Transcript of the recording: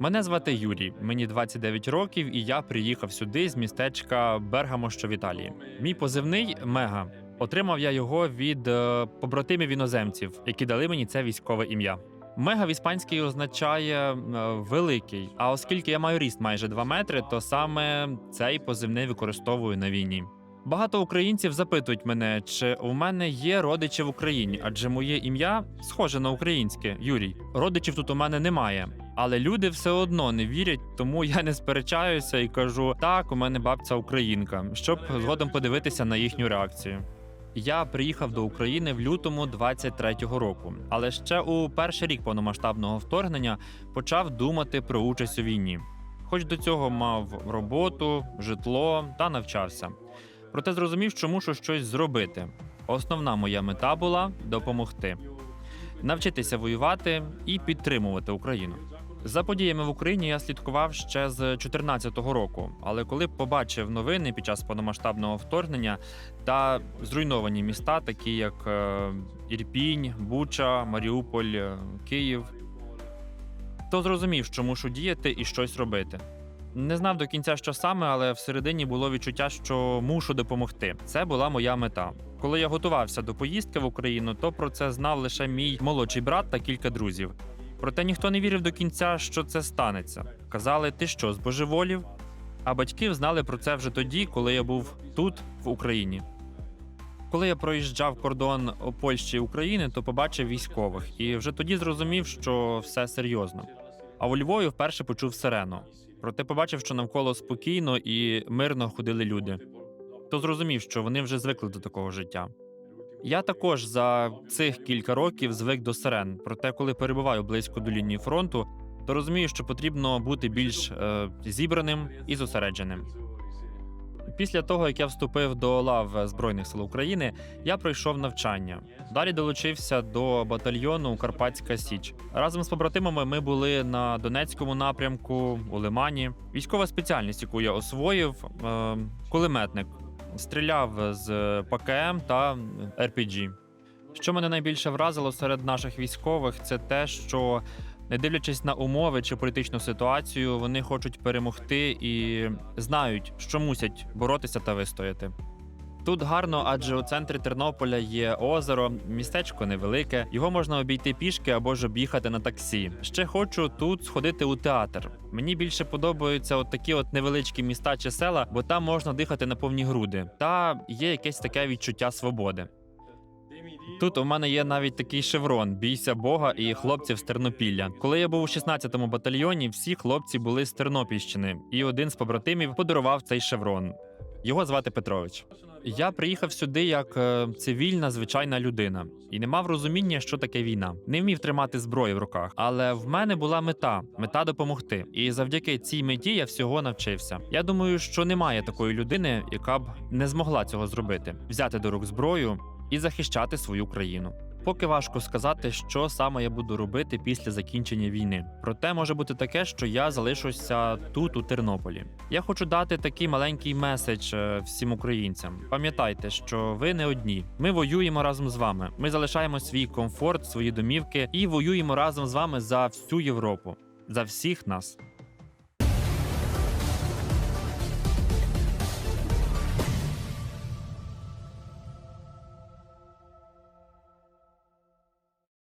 Мене звати Юрій, мені 29 років, і я приїхав сюди з містечка Бергамо, що в Італії. Мій позивний Мега. Отримав я його від е, побратимів іноземців, які дали мені це військове ім'я. Мега в іспанській означає е, великий. А оскільки я маю ріст майже 2 метри, то саме цей позивний використовую на війні. Багато українців запитують мене, чи у мене є родичі в Україні, адже моє ім'я схоже на українське Юрій. Родичів тут у мене немає. Але люди все одно не вірять, тому я не сперечаюся і кажу: так, у мене бабця українка, щоб згодом подивитися на їхню реакцію. Я приїхав до України в лютому 23-го року, але ще у перший рік повномасштабного вторгнення почав думати про участь у війні. Хоч до цього мав роботу, житло та навчався. Проте зрозумів, що мушу щось зробити. Основна моя мета була допомогти, навчитися воювати і підтримувати Україну. За подіями в Україні я слідкував ще з 2014 року, але коли побачив новини під час повномасштабного вторгнення та зруйновані міста, такі як е, Ірпінь, Буча, Маріуполь, е, Київ, то зрозумів, що мушу діяти і щось робити. Не знав до кінця, що саме, але всередині було відчуття, що мушу допомогти. Це була моя мета. Коли я готувався до поїздки в Україну, то про це знав лише мій молодший брат та кілька друзів. Проте ніхто не вірив до кінця, що це станеться. Казали, ти що, збожеволів? А батьки знали про це вже тоді, коли я був тут, в Україні. Коли я проїжджав кордон Польщі і України, то побачив військових і вже тоді зрозумів, що все серйозно. А у Львові вперше почув сирену. Проте побачив, що навколо спокійно і мирно ходили люди. То зрозумів, що вони вже звикли до такого життя. Я також за цих кілька років звик до сирен. Проте, коли перебуваю близько до лінії фронту, то розумію, що потрібно бути більш е, зібраним і зосередженим. Після того, як я вступив до лав Збройних сил України, я пройшов навчання. Далі долучився до батальйону Карпатська Січ. Разом з побратимами ми були на Донецькому напрямку у Лимані. Військова спеціальність, яку я освоїв, е, кулеметник. Стріляв з ПКМ та РПГ. Що мене найбільше вразило серед наших військових, це те, що не дивлячись на умови чи політичну ситуацію, вони хочуть перемогти і знають, що мусять боротися та вистояти. Тут гарно, адже у центрі Тернополя є озеро, містечко невелике, його можна обійти пішки або ж об'їхати на таксі. Ще хочу тут сходити у театр. Мені більше подобаються от такі от невеличкі міста чи села, бо там можна дихати на повні груди, та є якесь таке відчуття свободи. Тут у мене є навіть такий шеврон Бійся Бога і хлопців з Тернопілля. Коли я був у 16-му батальйоні, всі хлопці були з Тернопільщини, і один з побратимів подарував цей шеврон. Його звати Петрович. Я приїхав сюди як е, цивільна звичайна людина і не мав розуміння, що таке війна. Не вмів тримати зброю в руках. Але в мене була мета мета допомогти. І завдяки цій меті я всього навчився. Я думаю, що немає такої людини, яка б не змогла цього зробити: взяти до рук зброю і захищати свою країну. Поки важко сказати, що саме я буду робити після закінчення війни. Проте може бути таке, що я залишуся тут, у Тернополі. Я хочу дати такий маленький меседж е, всім українцям. Пам'ятайте, що ви не одні. Ми воюємо разом з вами. Ми залишаємо свій комфорт, свої домівки і воюємо разом з вами за всю Європу, за всіх нас.